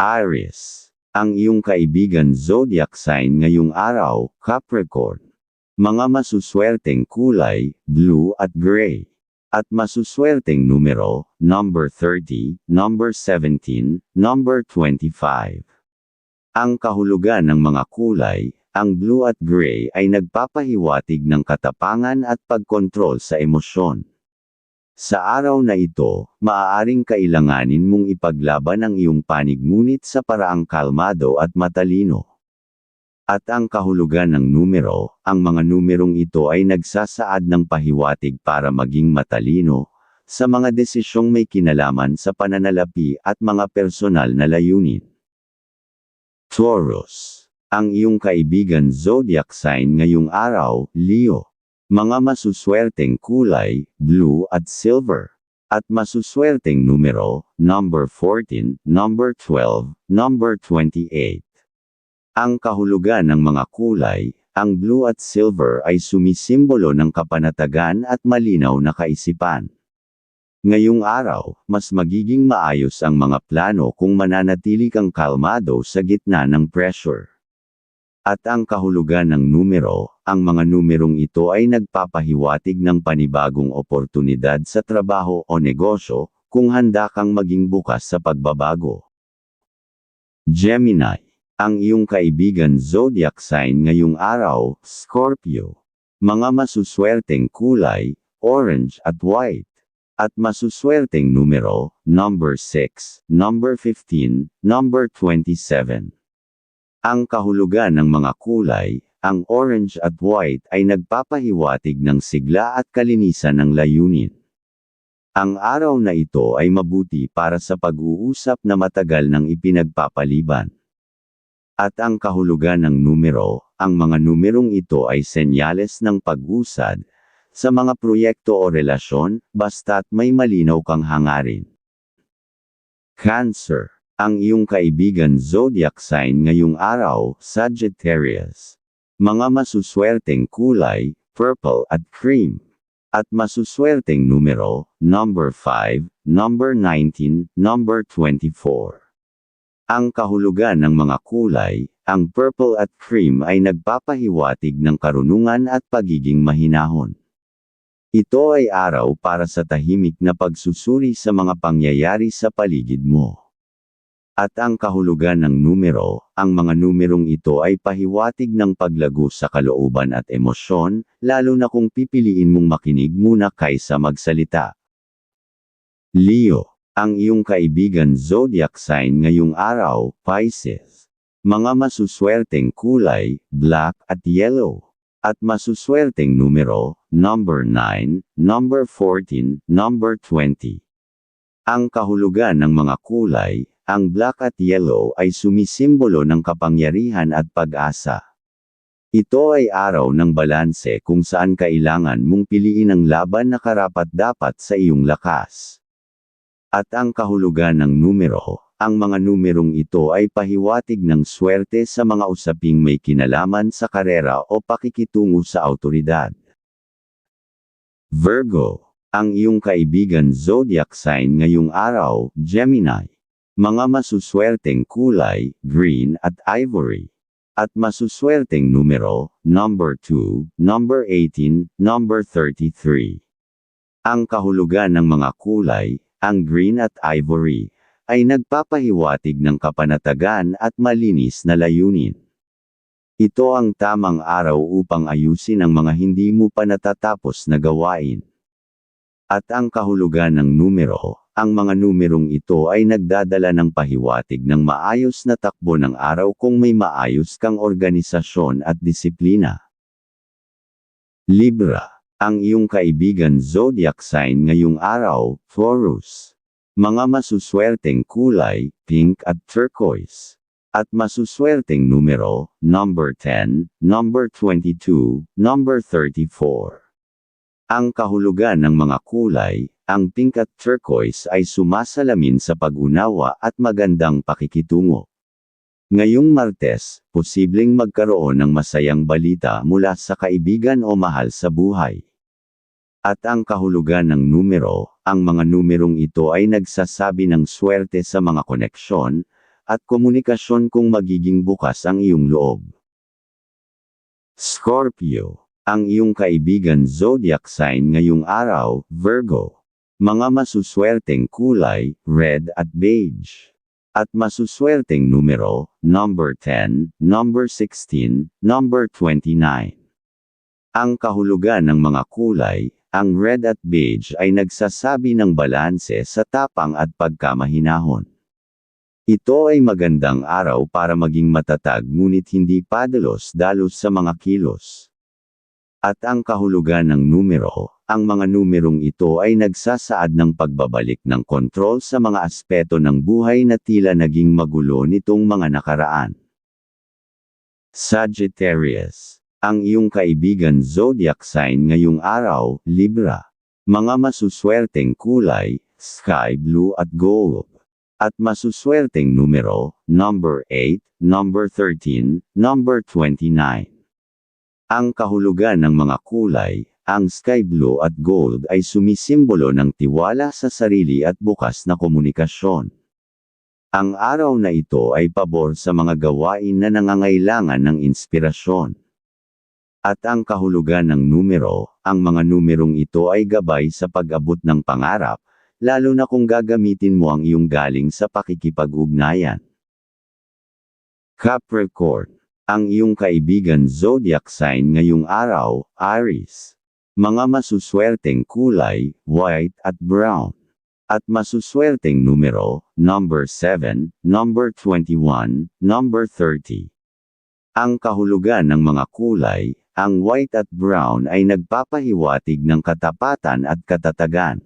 Aries. Ang iyong kaibigan zodiac sign ngayong araw, Capricorn. Mga masuswerteng kulay, blue at gray. At masuswerteng numero, number 30, number 17, number 25. Ang kahulugan ng mga kulay, ang blue at gray ay nagpapahiwatig ng katapangan at pagkontrol sa emosyon. Sa araw na ito, maaaring kailanganin mong ipaglaban ang iyong panig ngunit sa paraang kalmado at matalino. At ang kahulugan ng numero, ang mga numerong ito ay nagsasaad ng pahiwatig para maging matalino, sa mga desisyong may kinalaman sa pananalapi at mga personal na layunin. Taurus. Ang iyong kaibigan zodiac sign ngayong araw, Leo. Mga masuswerteng kulay, blue at silver. At masuswerteng numero, number 14, number 12, number 28. Ang kahulugan ng mga kulay, ang blue at silver ay sumisimbolo ng kapanatagan at malinaw na kaisipan. Ngayong araw, mas magiging maayos ang mga plano kung mananatili kang kalmado sa gitna ng pressure. At ang kahulugan ng numero, ang mga numerong ito ay nagpapahiwatig ng panibagong oportunidad sa trabaho o negosyo, kung handa kang maging bukas sa pagbabago. Gemini. Ang iyong kaibigan zodiac sign ngayong araw, Scorpio. Mga masuswerteng kulay, orange at white at masuswerteng numero, number 6, number 15, number 27. Ang kahulugan ng mga kulay, ang orange at white ay nagpapahiwatig ng sigla at kalinisan ng layunin. Ang araw na ito ay mabuti para sa pag-uusap na matagal ng ipinagpapaliban. At ang kahulugan ng numero, ang mga numerong ito ay senyales ng pag-usad, sa mga proyekto o relasyon, basta't may malinaw kang hangarin. Cancer. Ang iyong kaibigan zodiac sign ngayong araw, Sagittarius. Mga masuswerteng kulay, purple at cream. At masuswerteng numero, number 5, number 19, number 24. Ang kahulugan ng mga kulay, ang purple at cream ay nagpapahiwatig ng karunungan at pagiging mahinahon. Ito ay araw para sa tahimik na pagsusuri sa mga pangyayari sa paligid mo. At ang kahulugan ng numero, ang mga numerong ito ay pahiwatig ng paglago sa kalooban at emosyon, lalo na kung pipiliin mong makinig muna kaysa magsalita. Leo, ang iyong kaibigan zodiac sign ngayong araw, Pisces. Mga masuswerteng kulay, black at yellow at masuswerteng numero, number 9, number 14, number 20. Ang kahulugan ng mga kulay, ang black at yellow ay sumisimbolo ng kapangyarihan at pag-asa. Ito ay araw ng balanse kung saan kailangan mong piliin ang laban na karapat-dapat sa iyong lakas. At ang kahulugan ng numero, ang mga numerong ito ay pahiwatig ng swerte sa mga usaping may kinalaman sa karera o pakikitungo sa autoridad. Virgo, ang iyong kaibigan zodiac sign ngayong araw, Gemini. Mga masuswerteng kulay, green at ivory. At masuswerteng numero, number 2, number 18, number 33. Ang kahulugan ng mga kulay, ang green at ivory, ay nagpapahiwatig ng kapanatagan at malinis na layunin. Ito ang tamang araw upang ayusin ang mga hindi mo pa natatapos na gawain. At ang kahulugan ng numero, ang mga numerong ito ay nagdadala ng pahiwatig ng maayos na takbo ng araw kung may maayos kang organisasyon at disiplina. Libra, ang iyong kaibigan zodiac sign ngayong araw, Taurus. Mga masuswerteng kulay, pink at turquoise. At masuswerteng numero, number 10, number 22, number 34. Ang kahulugan ng mga kulay, ang pink at turquoise ay sumasalamin sa pag-unawa at magandang pakikitungo. Ngayong Martes, posibleng magkaroon ng masayang balita mula sa kaibigan o mahal sa buhay. At ang kahulugan ng numero, ang mga numerong ito ay nagsasabi ng swerte sa mga koneksyon, at komunikasyon kung magiging bukas ang iyong loob. Scorpio, ang iyong kaibigan zodiac sign ngayong araw, Virgo. Mga masuswerteng kulay, red at beige. At masuswerteng numero, number 10, number 16, number 29. Ang kahulugan ng mga kulay, ang red at beige ay nagsasabi ng balanse sa tapang at pagkamahinahon. Ito ay magandang araw para maging matatag ngunit hindi padalos-dalos sa mga kilos. At ang kahulugan ng numero, ang mga numerong ito ay nagsasaad ng pagbabalik ng kontrol sa mga aspeto ng buhay na tila naging magulo nitong mga nakaraan. Sagittarius, ang iyong kaibigan zodiac sign ngayong araw, Libra. Mga masuswerteng kulay, sky blue at gold. At masuswerteng numero, number 8, number 13, number 29. Ang kahulugan ng mga kulay, ang sky blue at gold ay sumisimbolo ng tiwala sa sarili at bukas na komunikasyon. Ang araw na ito ay pabor sa mga gawain na nangangailangan ng inspirasyon. At ang kahulugan ng numero, ang mga numerong ito ay gabay sa pag-abot ng pangarap, lalo na kung gagamitin mo ang iyong galing sa pakikipag-ugnayan. Capricorn ang iyong kaibigan zodiac sign ngayong araw, Aries. Mga masuswerteng kulay, white at brown. At masuswerteng numero, number 7, number 21, number 30. Ang kahulugan ng mga kulay, ang white at brown ay nagpapahiwatig ng katapatan at katatagan.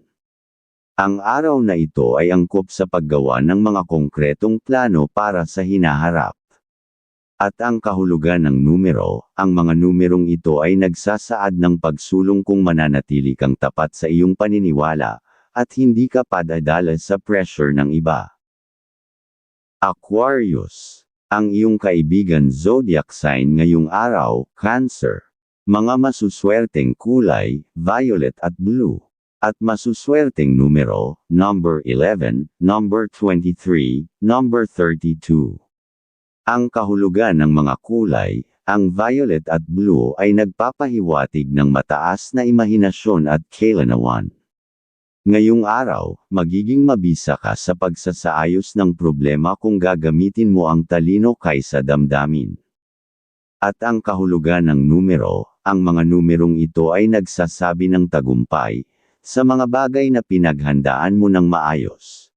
Ang araw na ito ay angkop sa paggawa ng mga konkretong plano para sa hinaharap. At ang kahulugan ng numero, ang mga numerong ito ay nagsasaad ng pagsulong kung mananatili kang tapat sa iyong paniniwala, at hindi ka padadala sa pressure ng iba. Aquarius, ang iyong kaibigan zodiac sign ngayong araw, Cancer. Mga masuswerteng kulay, violet at blue. At masuswerteng numero, number 11, number 23, number 32. Ang kahulugan ng mga kulay, ang violet at blue ay nagpapahiwatig ng mataas na imahinasyon at kailanawan. Ngayong araw, magiging mabisa ka sa pagsasaayos ng problema kung gagamitin mo ang talino kaysa damdamin. At ang kahulugan ng numero, ang mga numerong ito ay nagsasabi ng tagumpay, sa mga bagay na pinaghandaan mo ng maayos.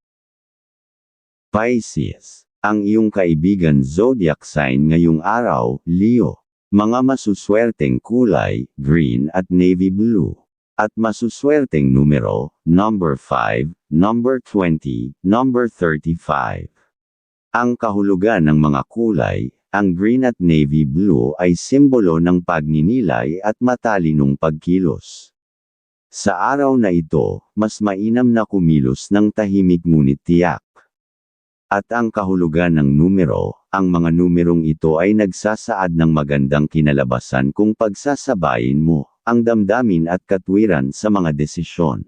Pisces ang iyong kaibigan zodiac sign ngayong araw, Leo. Mga masuswerteng kulay, green at navy blue. At masuswerteng numero, number 5, number 20, number 35. Ang kahulugan ng mga kulay, ang green at navy blue ay simbolo ng pagninilay at matalinong pagkilos. Sa araw na ito, mas mainam na kumilos ng tahimik ngunit tiyak. At ang kahulugan ng numero, ang mga numerong ito ay nagsasaad ng magandang kinalabasan kung pagsasabayin mo, ang damdamin at katwiran sa mga desisyon.